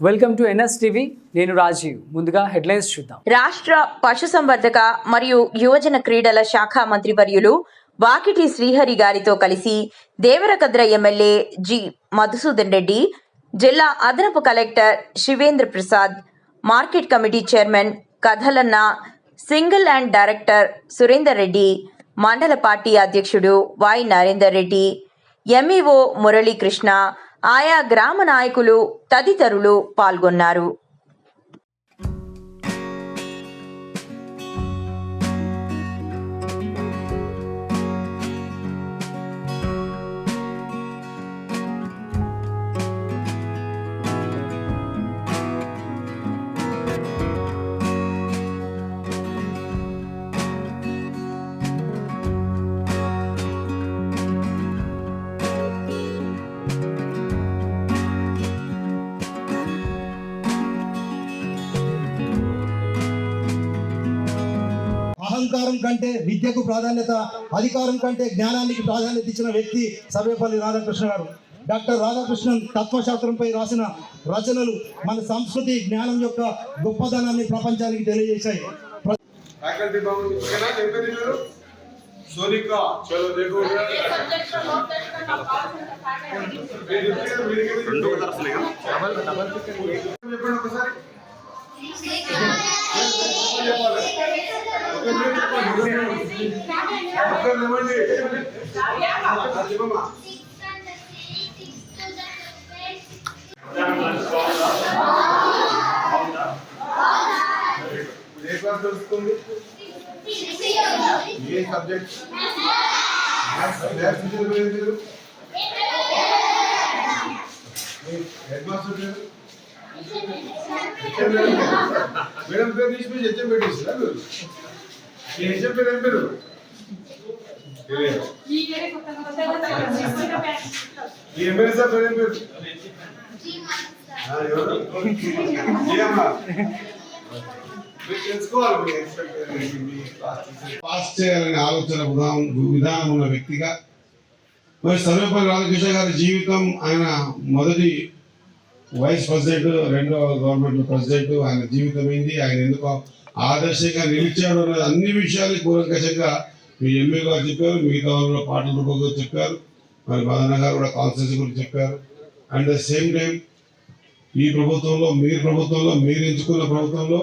Welcome to NS TV నేను రాజీవ్. ముందుగా headlines చూద్దాం. రాష్ట్ర పశుసంవర్ధక మరియు యువజన క్రీడల శాఖ మంత్రి వర్యులు వాకిటి శ్రీహరి గారితో కలిసి దేవరకద్ర ఎమ్మెల్యే జి. మధుసూదన్ రెడ్డి జిల్లా అదనపు collector Shivendra Prasad market committee chairman కథలన్న single and director Surender Reddy మండల పార్టీ అధ్యక్షుడు వై నరేందర్ రెడ్డి ఎంఈఓ మురళీకృష్ణ ఆయా గ్రామ నాయకులు తదితరులు పాల్గొన్నారు. అహంకారం కంటే విద్యకు ప్రాధాన్యత అధికారం కంటే జ్ఞానానికి ప్రాధాన్యత ఇచ్చిన వ్యక్తి సర్వేపల్లి రాధాకృష్ణ గారు. డాక్టర్ రాధాకృష్ణన్ తత్వశాస్త్రంపై రాసిన రచనలు మన సంస్కృతి జ్ఞానం యొక్క గొప్పదనాన్ని ప్రపంచానికి తెలియజేశాయి. ఒకసారి. ఏ ఏ సబ్జెక్ట్? హెడ్ మాస్టర్ మేడం పేరు. పేరు తీసి మీరు హెచ్ఎం పెట్టేసిరా మీరు? హెచ్ఎం పేరు ఏం పేరు? ఈ ఎమ్మెల్యే సార్ పేరు ఏం పేరు? పాస్ చేయాలనే ఆలోచన విధానం విధానం ఉన్న వ్యక్తిగా. మరి సర్వేపల్లి రాధాకృష్ణ గారి జీవితం ఆయన మొదటి వైస్ ప్రెసిడెంట్ రెండో గవర్నమెంట్ ప్రెసిడెంట్ ఆయన జీవితం ఏంది ఆయన ఎందుకు ఆదర్శంగా నిలిచాడు అన్న అన్ని విషయాలు కూలంకషంగా మీ ఎంఏ గారు చెప్పారు మిగతా వాళ్ళు పాటల రూపంలో చెప్పారు మరి మదన గారు కూడా కాన్స్టిట్యూన్సీ గురించి చెప్పారు. అండ్ ద సేమ్ టైం ఈ ప్రభుత్వంలో మీరు ప్రభుత్వంలో మీరు ఎంచుకున్న ప్రభుత్వంలో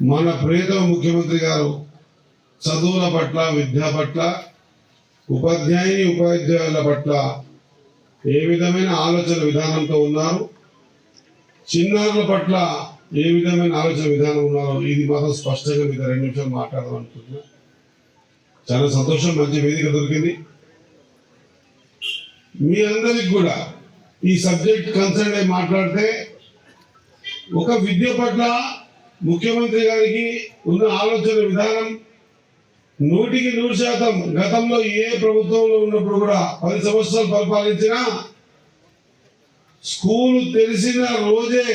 మన ప్రియతమ ముఖ్యమంత్రి గారు చదువుల పట్ల విద్య పట్ల ఉపాధ్యాయుని ఉపాధ్యాయుల పట్ల ఏ విధమైన ఆలోచన విధానంతో ఉన్నారు చిన్నారుల పట్ల ఏ విధమైన ఆలోచన విధానం ఉన్నారో ఇది మాత్రం స్పష్టంగా మీద రెండు నిమిషాలు మాట్లాడదాం అనుకుంటున్నా. చాలా సంతోషం మంచి వేదిక దొరికింది. మీ అందరికి కూడా ఈ సబ్జెక్ట్ కన్సర్న్ అయి మాట్లాడితే ఒక విద్య పట్ల ముఖ్యమంత్రి గారికి ఉన్న ఆలోచన విధానం నూటికి నూరు శాతం గతంలో ఏ ప్రభుత్వంలో ఉన్నప్పుడు కూడా పది సంవత్సరాలు పరిపాలించినా స్కూల్ తెరిచిన రోజే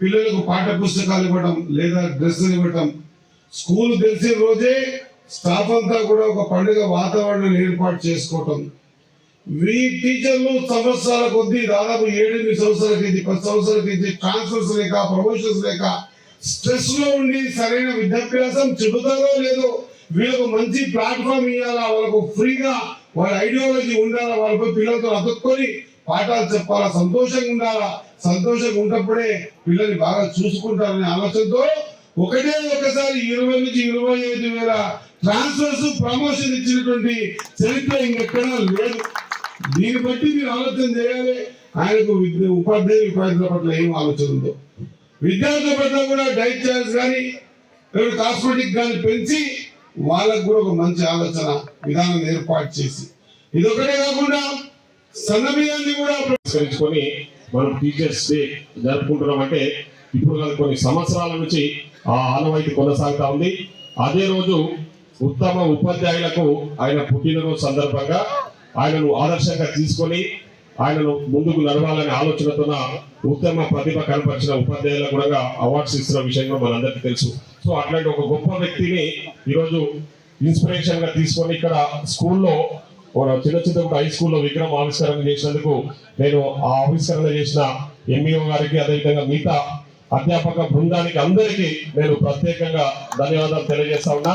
పిల్లలకు పాఠ్య పుస్తకాలు ఇవ్వడం లేదా డ్రెస్సులు ఇవ్వటం. స్కూల్ తెలిసిన రోజే స్టాఫ్ అంతా కూడా ఒక పండుగ వాతావరణం ఏర్పాటు చేసుకోవటం. మీ టీచర్లు సంవత్సరాల కొద్దీ దాదాపు ఏడెనిమిది సంవత్సరాల క్రింది పది సంవత్సరాల క్రింది ట్రాన్స్ఫర్స్ లేక ప్రమోషన్స్ లేక స్ట్రెస్లో ఉండి సరైన విద్యాభ్యాసం చెబుతారో లేదో వీళ్ళకు మంచి ప్లాట్ఫామ్ ఇవ్వాలా వాళ్ళకు ఫ్రీగా వాళ్ళ ఐడియాలజీ ఉండాలా వాళ్ళపై పిల్లలతో అతుక్కొని పాఠాలు చెప్పాలా? సంతోషంగా ఉండాలా? సంతోషంగా ఉన్నప్పుడే పిల్లల్ని బాగా చూసుకుంటారనే ఆలోచనతో ఒకటే ఒకసారి ఇరవై నుంచి ఇరవై ఐదు వేల ట్రాన్స్ఫర్స్ ప్రమోషన్ ఇచ్చినటువంటి చరిత్ర ఇంకెక్కడా లేదు. దీన్ని బట్టి మీరు ఆలోచన చేయాలి. ఆయనకు ఉపాధ్యాయులు ఉపాధ్యాయుల పట్ల ఏం ఆలోచన ఉందో. విద్యార్థుల పట్ల కూడా డైట్ చార్జ్ కానీ లేదా కాస్మెటిక్ కానీ పెంచి వాళ్ళకు కూడా ఒక మంచి ఆలోచన విధానం ఏర్పాటు చేసి. ఇది ఒకటే కాకుండా సన్నబియ్యాన్ని కూడా పరిష్కరించుకొని మనం టీచర్స్ డే జరుపుకుంటున్నాం అంటే ఇప్పుడు కాదు కొన్ని సంవత్సరాల నుంచి ఆ ఆనవాయితీ కొనసాగుతా ఉంది. అదే రోజు ఉత్తమ ఉపాధ్యాయులకు ఆయన పుట్టినరోజు సందర్భంగా ఆయనను ఆదర్శంగా తీసుకొని ఆయనను ముందుకు నడవాలనే ఆలోచనతో ఉత్తమ ప్రతిభ కనపరిచిన ఉపాధ్యాయులకు కూడా అవార్డ్స్ ఇస్తున్న విషయంలో మనందరికీ తెలుసు. సో అట్లాంటి ఒక గొప్ప వ్యక్తిని ఈరోజు ఇన్స్పిరేషన్గా తీసుకొని ఇక్కడ స్కూల్లో చిన్న చిన్న హై స్కూల్లో విగ్రహం ఆవిష్కరణ చేసినందుకు నేను ఆ ఆవిష్కరణ చేసిన ఎంఈఓ గారికి అదేవిధంగా మిగతా అధ్యాపక బృందానికి అందరికీ నేను ప్రత్యేకంగా ధన్యవాదాలు తెలియజేస్తా ఉన్నా.